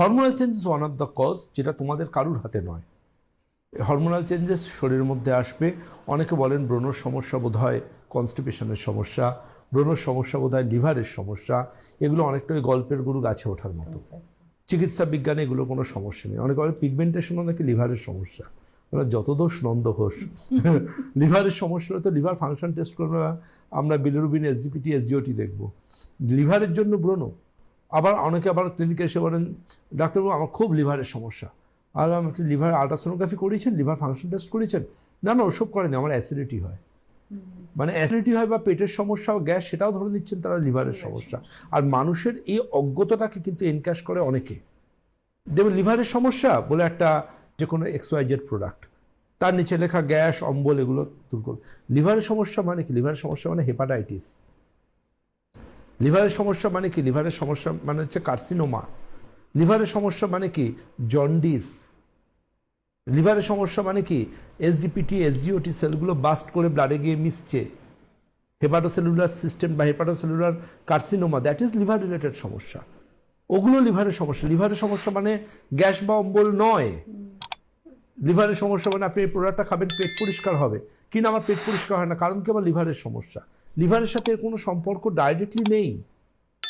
Hormonal changes one of the cause যেটা তোমাদের কারুর হাতে নয়। হরমোনাল চেঞ্জেস শরীরের মধ্যে আসবে। অনেকে বলেন ব্রণর সমস্যা বোধ হয় কনস্টিপেশনের সমস্যা ব্রণর সমস্যা বোধ হয় লিভারের সমস্যা, এগুলো অনেকটা ওই গল্পের গরু গাছে ওঠার মতো। চিকিৎসা বিজ্ঞানে এগুলো কোনো সমস্যা নেই। অনেকে বলে পিগমেন্টেশনও নাকি লিভারের সমস্যা। মানে যত দোষ নন্দ ঘোষ। লিভারের সমস্যা হলে তো লিভার ফাংশন টেস্ট করব আমরা বিলিরুবিন এসডিপিটি এসডিওটি দেখব। লিভারের জন্য ব্রণ আবার অনেকে আবার ক্লিনিকে এসে বলেন ডাক্তারবাবু আমার খুব লিভারের সমস্যা। আর আমি একটু লিভার আল্ট্রাসোনোগ্রাফি করিয়েছেন? লিভার ফাংশন টেস্ট করেছেন না না ওসব করেনি আমার অ্যাসিডিটি হয়। মানে অ্যাসিডিটি হয় বা পেটের সমস্যা গ্যাস সেটাও ধরে নিচ্ছেন তারা লিভারের সমস্যা। আর মানুষের এই অজ্ঞতাটাকে কিন্তু এনক্যাশ করে অনেকে। দেখবেন লিভারের সমস্যা বলে একটা যে কোনো এক্সওয়াইজেড প্রোডাক্ট তার নিচে লেখা গ্যাস অম্বল এগুলো দূর করবে লিভারের সমস্যা মানে কি? লিভারের সমস্যা মানে হেপাটাইটিস লিভারের সমস্যা মানে কি? লিভারের সমস্যা মানে হচ্ছে কার্সিনোমা। লিভারের সমস্যা মানে কি? জন্ডিস। লিভারের সমস্যা মানে কি? এসজিপিটি এসজিওটি সেলগুলো বাস্ট করে ব্লাডে গিয়ে মিশছে। হেপাটোসেলুলার সিস্টেম বা hepatocellular carcinoma that is liver related সমস্যা। ওগুলো লিভারের সমস্যা। লিভারের সমস্যা মানে গ্যাস বা অম্বল নয়। লিভারের সমস্যা মানে আপনি এই প্রোডাক্টটা খাবেন, পেট পরিষ্কার হবে। কিন্তু আমার পেট পরিষ্কার হয় না? কারণ কি? আমার লিভারের সমস্যা। লিভারের সাথে কোনো সম্পর্ক ডাইরেক্টলি নেই।